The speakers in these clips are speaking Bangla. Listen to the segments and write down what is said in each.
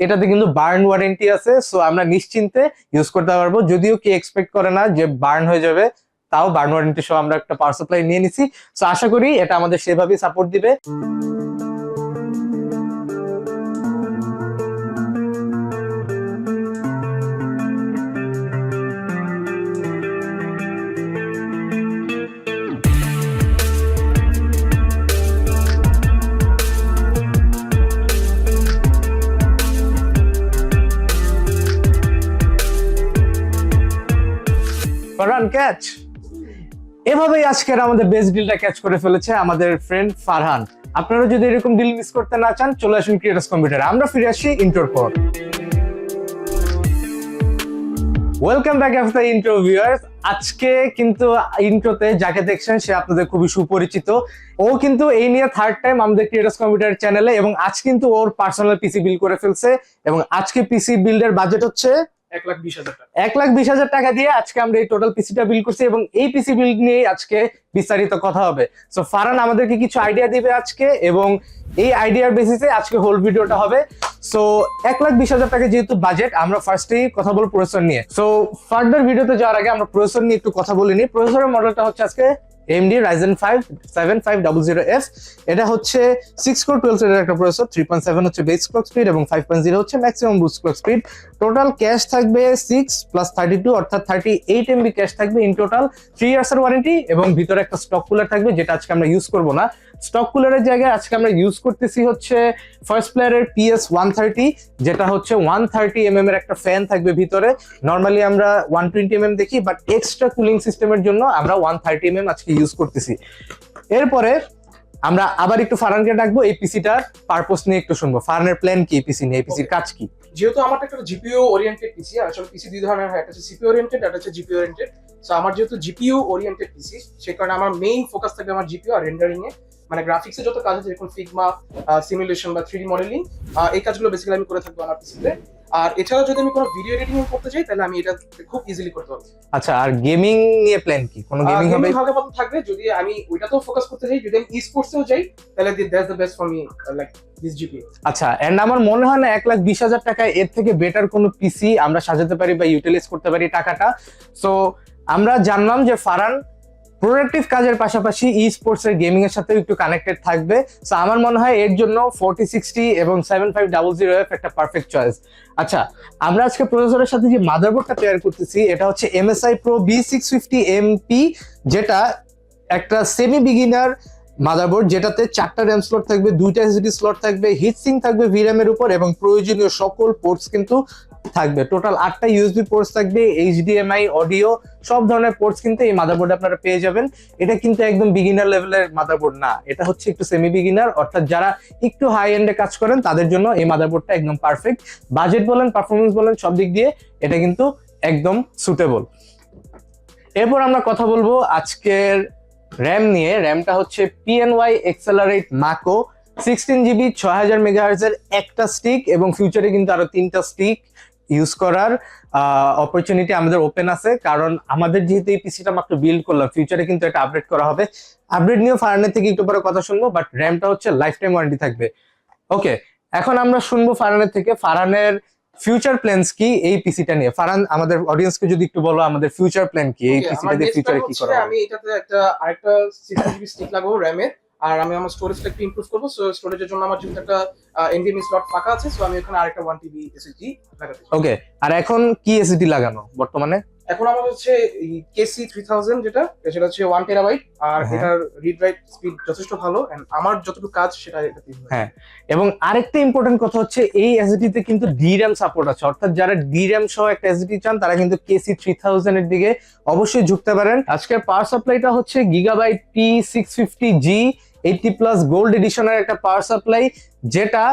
এটাতে কিন্তু বার্ন ওয়ারেন্টি আছে সো আমরা নিশ্চিন্তে ইউজ করতে পারব। যদিও কি এক্সপেক্ট করে না যে বার্ন হয়ে যাবে, তাও বার্ন ওয়ারেন্টি সহ আমরা একটা পাওয়ার সাপ্লাই নিয়ে নিছি। সো আশা করি এটা আমাদের সেভাবেই সাপোর্ট দিবে। রান ক্যাচ এভাবেই আজকের আমাদের বেস্ট ডিলটা ক্যাচ করে ফেলেছে আমাদের ফ্রেন্ড ফারহান। আপনারা যদি এরকম ডিল মিস করতে না চান, চলে আসুন ক্রিয়েটার্স কম্পিউটার আমরা ফিরে আসি ইন্টোর পর। Welcome back after intro viewers আজকে কিন্তু ইন্ট্রোতে যাকে দেখছেন, সে আপনাদের খুবই সুপরিচিত। ও কিন্তু এই নিয়ে থার্ড টাইম আমাদের ক্রিয়েটার্স কম্পিউটার চ্যানেলে এবং আজ কিন্তু ওর পার্সোনাল পিসি বিল করে ফেলছে। এবং আজকে পিসি বিল্ডের বাজেট হচ্ছে এক লাখ বিশ হাজার টাকা। দিয়ে আজকে আমরা এই টোটাল পিসিটা বিল করছি এবং এই পিসি বিল নিয়ে আজকে বিস্তারিত কথা হবে। সো ফারান আমাদেরকে কিছু আইডিয়া দিবে আজকে এবং এই আইডিয়ার বেসিসে আজকে হোল ভিডিওটা হবে। সো এক লাখ বিশ হাজার টাকা যেহেতু বাজেট আমরা ফার্স্টেই কথা বলব প্রসেসর নিয়ে। সো ফার্দার ভিডিওতে যাওয়ার আগে আমরা প্রসেসর নিয়ে একটু কথা বলিনি প্রসেসরের মডেলটা হচ্ছে আজকে এমডি রাইজেন ফাইভ সেভেন এটা হচ্ছে সিক্স কোর টুয়েলভ এর একটা প্রসেসর থ্রি পয়েন্ট সেভেন হচ্ছে বেস ক্লক স্পিড এবং ফাইভ পয়েন্ট জিরো হচ্ছে maximum boost clock speed total cache থাকবে সিক্স প্লাস থার্টি টু অর্থাৎ থার্টি এইট এমবি ক্যাশ থাকবে ইন টোটাল থ্রি ইয়ার্স এর ওয়ারেন্টি এবং ভিতরে একটা স্টক কুলার থাকবে যেটা আজকে আমরা ইউজ করব না। স্টক কুলারের জায়গায় আজকে আমরা ইউজ করতেছি হচ্ছে ফার্স্ট প্লেয়ারের পিএস ওয়ান থার্টি যেটা হচ্ছে ওয়ান থার্টি এম এর একটা ফ্যান থাকবে ভিতরে। নর্মালি আমরা ওয়ান টোয়েন্টি এম দেখি বাট এক্সট্রা কুলিং সিস্টেমের জন্য আমরা ওয়ান থার্টি এম আজকে ইউজ করতেছি। এরপরে আমরা আবার একটু ফারানকে ডাকবো এই পিসিটার পারপোস নিয়ে একটু শুনব। ফারানের প্ল্যান কি পিসি নিয়ে? পিসির কাজ কি? যেহেতু আমার একটা জিপিও ওরিয়েন্টেড পিসি আর আসলে পিসি দুই ধরনের হয়। একটা হচ্ছে সিপিও ওরিয়েন্টেড একটা হচ্ছে জিপিও ওরিয়েন্টেড সো আমার যেহেতু জিপিও ওরিয়েন্টেড পিসি সেই কারণে আমার মেইন ফোকাস থাকবে আমার জিপিও আর রেন্ডারিং এ। মানে গ্রাফিক্সে যত কাজ আছে যেরকম ফিগমা সিমুলেশন বা থ্রি মডেলিং এই কাজগুলো বেসিক্যালি আমি করে থাকব আমার পিসিতে আর এছাড়া যদি আমি কোনো ভিডিও এডিটিং করতে চাই তাহলে আমি এটা খুব ইজিলি করতে পারব। আচ্ছা আর গেমিং নিয়ে প্ল্যান কি? কোনো গেমিং হবে? হালকা পাতলা থাকবে যদি আমি ওইটাতেও ফোকাস করতে চাই যদি আমি স্পোর্টসেও যাই তাহলে that's the best for me like আচ্ছা এন্ড আমার মনে হয় না এক লাখ বিশ হাজার টাকায় এর থেকে বেটার কোনো পিসি আমরা সাজাতে পারি বা ইউটিলাইজ করতে পারি টাকাটা। সো আমরা জানলাম যে ফারান প্রোডাক্টিভ কাজের পাশাপাশি ই স্পোর্টস এর গেমিং এর সাথে একটু কানেক্টেড থাকবে। সো আমার মনে হয় এর জন্য ফোরটি সিক্সটি এবং seven five double zero F একটা পারফেক্ট চয়েস আচ্ছা আমরা আজকে প্রসেসরের সাথে যে মাদারবোর্ডটা তৈরি করতেছি, এটা হচ্ছে MSI pro B six fifty MP যেটা একটা সেমি বিগিনার মাদারবোর্ড যেটাতে চারটা র্যাম স্লট থাকবে, দুইটা এসডি স্লট থাকবে হিট সিং থাকবে ভিরামের উপর এবং প্রয়োজনীয় সকল পোর্টস কিন্তু থাকবে। টোটাল আটটা ইউএসবি পোর্টস থাকবে এইচডিএমআই অডিও সব ধরনের পোর্টস কিন্তু এই মাদারবোর্ডে আপনারা পেয়ে যাবেন। এটা কিন্তু একদম বিগিনার লেভেলের মাদারবোর্ড না। এটা হচ্ছে একটু সেমি বিগিনার অর্থাৎ যারা একটু হাই এন্ডে কাজ করেন, তাদের জন্য এই মাদারবোর্ডটা একদম পারফেক্ট বাজেট বলেন পারফরমেন্স বলেন, সব দিক দিয়ে এটা কিন্তু একদম সুটেবল এরপর আমরা কথা বলব আজকের র্যাম নিয়ে। র্যামটা হচ্ছে PNY accelerate Mako sixteen GB ছয় হাজার মেগাহার্জের একটা স্টিক এবং ফিউচারে কিন্তু আরও তিনটা স্টিক ইউজ করার অপরচুনিটি আমাদের ওপেন আছে। কারণ আমাদের যেহেতু এই পিসিটা মাত্র বিল্ড করলাম ফিউচারে কিন্তু এটা আপডেট করা হবে। আপডেট নিয়েও ফারানের থেকে একটু পরে কথা শুনব বাট র্যামটা হচ্ছে লাইফ টাইম ওয়ারেন্টি থাকবে। ওকে এখন আমরা শুনব ফারানের থেকে। ফারানের ফিউচার প্ল্যানস কি এই পিসিটা নিয়ে? ফারান আমাদের অডিয়েন্সকে যদি একটু বলো আমাদের ফিউচার প্ল্যান কি? এই পিসিটা দিয়ে ফিউচারে কি করা? আমি এটাতে একটা আরেকটা সিক্স জিবি স্টিক লাগাবো র্যামের আর আমি আমার স্টোরেজটা একটু ইমপ্রুভ করব স্টোরেজের জন্য আমার যেহেতু একটা এনভিএমই স্লট ফাঁকা আছে সো আমি ওখানে আরেকটা ওয়ান টিবি এসএসডি লাগাতে ওকে আর এখন কি এসডি লাগানো বর্তমানে এখন আমার হচ্ছে কেসি থ্রি থাউজেন্ড যেটা সেটা হচ্ছে ওয়ান টেরাবাইট আর হ্যাঁ। এটার রিড রাইট স্পিড যথেষ্ট ভালো আমার যতটুকু কাজ সেটা এটাতে হয়। হ্যাঁ। এবং আরেকটা ইম্পর্টেন্ট কথা হচ্ছে এই এসডি তে কিন্তু ডিরাম সাপোর্ট আছে অর্থাৎ যারা ডিরাম সহ একটা এসডি চান তারা কিন্তু কেসি থ্রি থাউজেন্ড এর দিকে অবশ্যই ঝুঁকতে পারেন আজকের পাওয়ার সাপ্লাইটা হচ্ছে Gigabyte P six fifty G eighty plus gold এডিশনের একটা পাওয়ার সাপ্লাই যেটা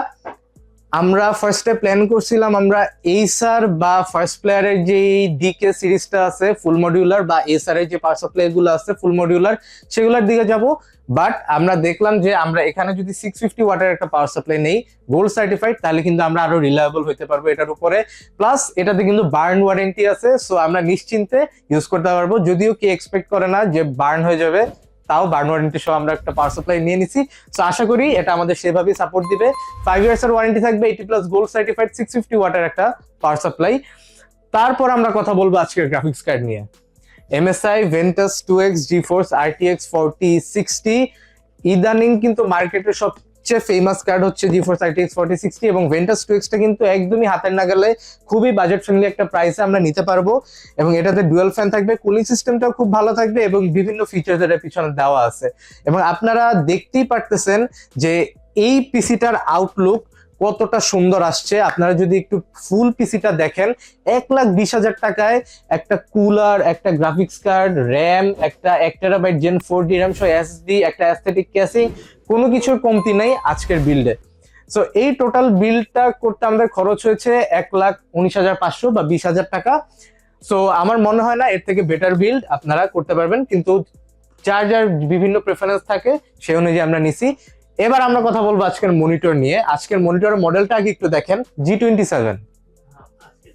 আমরা ফার্স্টে প্ল্যান করছিলাম আমরা এইসার বা ফার্স্ট প্লেয়ারের যে ডিকে সিরিজটা আছে ফুল মডিউলার বা এসার এর যে পাওয়ার সাপ্লাই গুলো আছে ফুল মডিউলার সেগুলোর দিকে যাব। বাট আমরা দেখলাম যে আমরা এখানে যদি সিক্স ফিফটি ওয়াটের একটা পাওয়ার সাপ্লাই নেই গোল্ড সার্টিফাইড তাহলে কিন্তু আমরা আরও রিলায়েবল হতে পারব এটার উপরে। প্লাস এটাতে কিন্তু বার্ন ওয়ারেন্টি আছে সো আমরা নিশ্চিন্তে ইউজ করতে পারব। যদিও কি এক্সপেক্ট করে না যে বার্ন হয়ে যাবে তাও বার্ন ওয়ারেন্টি সহ আমরা একটা পাওয়ার সাপ্লাই নিয়ে নিছি। তো আশা করি এটা আমাদের সেভাবেই সাপোর্ট দিবে। ফাইভ ইয়ার্স এর ওয়ারেন্টি থাকবে eighty plus gold certified six fifty water একটা পাওয়ার সাপ্লাই তারপর আমরা কথা বলব আজকের গ্রাফিক্স কার্ড নিয়ে। MSI Ventus two X GeForce RTX forty sixty ইদানিং কিন্তু মার্কেটের সবচেয়ে ফেমাস কার্ড হচ্ছে জি ফোর সিক্সটি এবং ভেন্টাস টু কিন্তু একদমই হাতের নাগালে খুবই বাজেট ফ্রেন্ডলি একটা প্রাইসে আমরা নিতে পারব এবং এটাতে ডুয়েল ফ্যান থাকবে কুলিং সিস্টেমটাও খুব ভালো থাকবে এবং বিভিন্ন ফিচার্স এটা পিছনে দেওয়া আছে। এবং আপনারা দেখতেই পারতেছেন যে এই পিসিটার আউটলুক কতটা সুন্দর আসছে। আপনারা যদি একটু ফুল পিসিটা দেখেন, এক লাখ বিশ হাজার টাকায় একটা কুলার, একটা গ্রাফিক্স কার্ড, র্যাম, একটা এক terabyte gen four D RAM সহ এসডি একটা অ্যাস্থেটিক ক্যাসিং কোনো কিছুর কমতি নেই আজকের বিল্ডে। সো এই টোটাল বিলটা করতে আমাদের খরচ হয়েছে এক লাখ উনিশ হাজার পাঁচশো বা বিশ হাজার টাকা। সো আমার মনে হয় না এর থেকে বেটার বিল্ড আপনারা করতে পারবেন, কিন্তু যার যার বিভিন্ন প্রেফারেন্স থাকে সেই অনুযায়ী আমরা নিছি। এবার আমরা কথা বলব আজকের মনিটর নিয়ে। আজকের মনিটরের মডেলটা আগে একটু দেখেন জি টোয়েন্টি সেভেন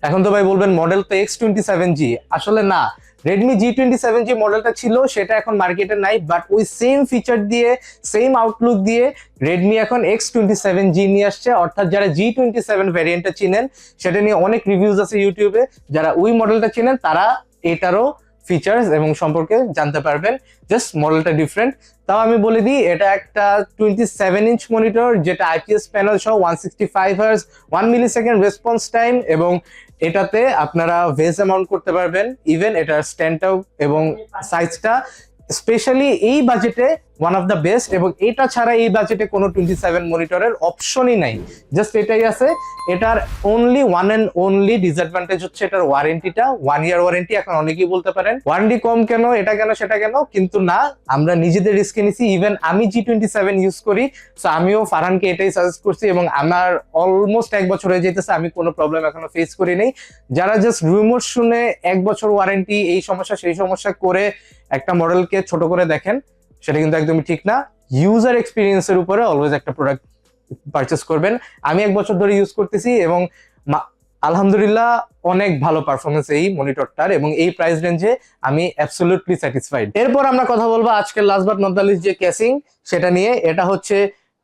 এখন তো ভাই বলবেন মডেল তো এক্স টোয়েন্টি সেভেন জি আসলে না Redmi G twenty seven G মডেলটা ছিল, সেটা এখন মার্কেটে নাই বাট ওই সেম ফিচার দিয়ে সেম আউটলুক দিয়ে রেডমি এখন এক্স টোয়েন্টি সেভেন জি নিয়ে আসছে। অর্থাৎ যারা জি টোয়েন্টি সেভেন ভ্যারিয়েন্টটা চিনেন, সেটা নিয়ে অনেক রিভিউজ আছে ইউটিউবে যারা ওই মডেলটা চিনেন, তারা এটারও ফিচার্স এবং সম্পর্কে জানতে পারবেন। জাস্ট মডেলটা ডিফারেন্ট তাও আমি বলে দিই, এটা একটা টোয়েন্টি সেভেন ইঞ্চ মনিটর যেটা আইপিএস প্যানেল সহ one sixty five hertz one millisecond response time এবং এটাতে আপনারা ভেজ অ্যামাউন্ট করতে পারবেন। ইভেন এটার স্ট্যান্ডটাও এবং সাইজটা স্পেশালি এই বাজেটে ওয়ান অফ দ্য বেস্ট এবং এটা ছাড়া এই বাজেটে কোনো টোয়েন্টি সেভেন মনিটরের অপশনই নাই। জাস্ট এটাই আছে, এটার only one and only disadvantage হচ্ছে এটার ওয়ারেন্টিটা ওয়ান ইয়ার ওয়ারেন্টি এখন অনেকেই বলতে পারেন ওয়ারেন্টি কম কেন, এটা কেন, সেটা কেন? কিন্তু না, আমরা নিজেদের রিস্কে নিছি। ইভেন আমি জি টোয়েন্টি সেভেন ইউজ করি সো আমিও ফারহানকে এটাই সাজেস্ট করছি, এবং আমার অলমোস্ট এক বছর হয়ে যেতেছে, আমি কোনো প্রবলেম এখনও ফেস করি নাই। যারা জাস্ট রিমোট শুনে এক বছর ওয়ারেন্টি এই সমস্যা, সেই সমস্যা করে একটা মডেলকে ছোট করে দেখেন সেটা কিন্তু একদমই ঠিক না। ইউজার এক্সপিরিয়েন্সের উপরে অলওয়েজ একটা প্রোডাক্ট পারচেস করবেন। আমি এক বছর ধরে ইউজ করতেছি এবং আলহামদুলিল্লাহ অনেক ভালো পারফরমেন্স এই মনিটরটার এবং এই প্রাইস রেঞ্জে আমি অ্যাবসলিউটলি স্যাটিসফাইড এরপর আমরা কথা বলব আজকের লাস্ট বাট নদালিস যে ক্যাসিং সেটা নিয়ে। এটা হচ্ছে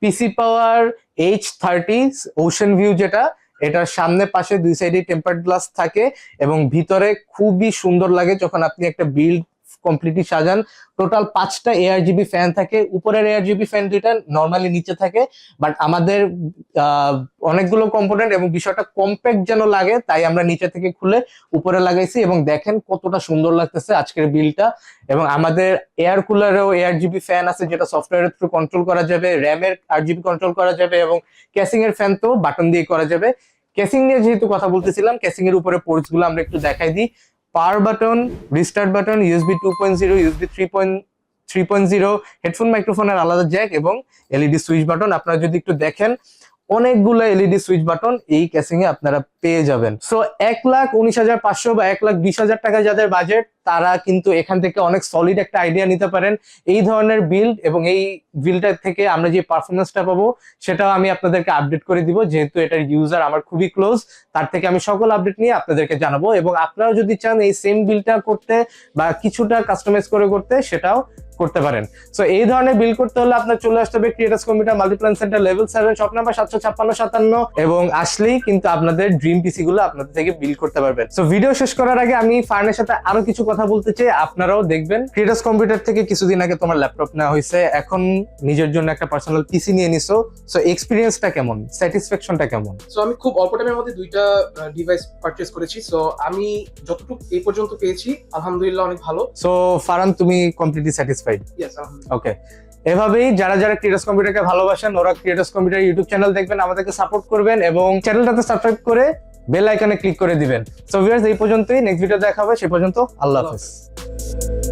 PC power H thirty ocean view যেটা। এটার সামনে পাশে দুই সাইডে টেম্পার্ড গ্লাস থাকে এবং ভিতরে খুবই সুন্দর লাগে যখন আপনি একটা বিল্ড কমপ্লিটলি সাজান। টোটাল পাঁচটা এআর জিবি ফ্যান থাকে। উপরের এআর জিবি ফ্যান দুইটা নর্মালি নিচে থাকে। বাট আমাদের অনেকগুলো কম্পোনেন্ট এবং বিষয়টা কম্প্যাক্ট যেন লাগে, তাই আমরা নিচে থেকে খুলে উপরে লাগাইছি এবং দেখেন কতটা সুন্দর লাগতেছে আজকের বিলটা। এবং আমাদের এয়ার কুলারেও এয়ার জিবি ফ্যান আছে, যেটা সফটওয়্যারের থ্রু কন্ট্রোল করা যাবে র্যামের আট জিবি কন্ট্রোল করা যাবে এবং ক্যাসিং এর ফ্যান তো বাটন দিয়ে করা যাবে। ক্যাসিং নিয়ে যেহেতু কথা বলতেছিলাম ক্যাসিং এর উপরে পোর্টসগুলো আমরা একটু দেখাই দিই। Power button restart button USB two point zero USB three point three point zero headphone মাইক্রোফোনের আলাদা জ্যাক এবং এলইডি সুইচ বাটন। আপনারা যদি একটু দেখেন অনেকগুলো এলইডি সুইচ বাটন এই ক্যাসিং এ আপনারা পেয়ে যাবেন। সো এক লাখ উনিশ হাজার পাঁচশো বা এক লাখ বিশ হাজার টাকা যাদের বাজেট তারা কিন্তু এখান থেকে অনেক সলিড একটা আইডিয়া নিতে পারেন। এই ধরনের বিল্ড এবং এই বিল্ডটা থেকে আমরা যে পারফরমেন্সটা পাবো, সেটাও আমি আপনাদেরকে আপডেট করে দিব। যেহেতু এটার ইউজার আমার খুবই ক্লোজ তার থেকে আমি সকল আপডেট নিয়ে আপনাদেরকে জানাব। এবং আপনারাও যদি চান এই সেম বিলটা করতে বা কিছুটা কাস্টমাইজ করে করতে, সেটাও করতে পারেন। সো এই ধরনের বিল করতে হলে আপনার চলে আসতে হবে creators computer multiplan centre level seven shop number সাতশো ছাপ্পান্ন সাতান্ন এবং আসলেই কিন্তু আপনাদের ড্রিম পিসি গুলো আপনাদের থেকে বিল করতে পারবেন। সো ভিডিও শেষ করার আগে আমি ফার্নের সাথে আরও কিছু কথা বলতে চাই আপনারাও দেখবেন। ক্রিয়েটার্স কম্পিউটার থেকে কিছুদিন আগে তোমার ল্যাপটপ নেওয়া হয়েছে এখন নিজের জন্য একটা পার্সোনাল পিসি নিয়ে নিছো। সো এক্সপিরিয়েন্সটা কেমন? স্যাটিসফ্যাকশনটা কেমন? সো আমি খুব অল্প টাইমের মধ্যে দুইটা ডিভাইস পারচেস করেছি। সো আমি যতটুকু এই পর্যন্ত পেয়েছি আলহামদুলিল্লাহ অনেক ভালো। সো ফারান তুমি কমপ্লিটলি স্যাটিসফাইড ইয়েস ওকে এভাবেই যারা যারা ক্রিয়েটার্স কম্পিউটারকে ভালোবাসেন ওরা ক্রিয়েটার্স কম্পিউটার ইউটিউব চ্যানেল দেখবেন আমাদেরকে সাপোর্ট করবেন এবং চ্যানেলটাতে সাবস্ক্রাইব করে বেল আইকনে ক্লিক করে দিবেন। সো ভিউয়ার্স এই পর্যন্তই। নেক্সট ভিডিও দেখা হবে। সে পর্যন্ত আল্লাহ আল্লাহ হাফেজ।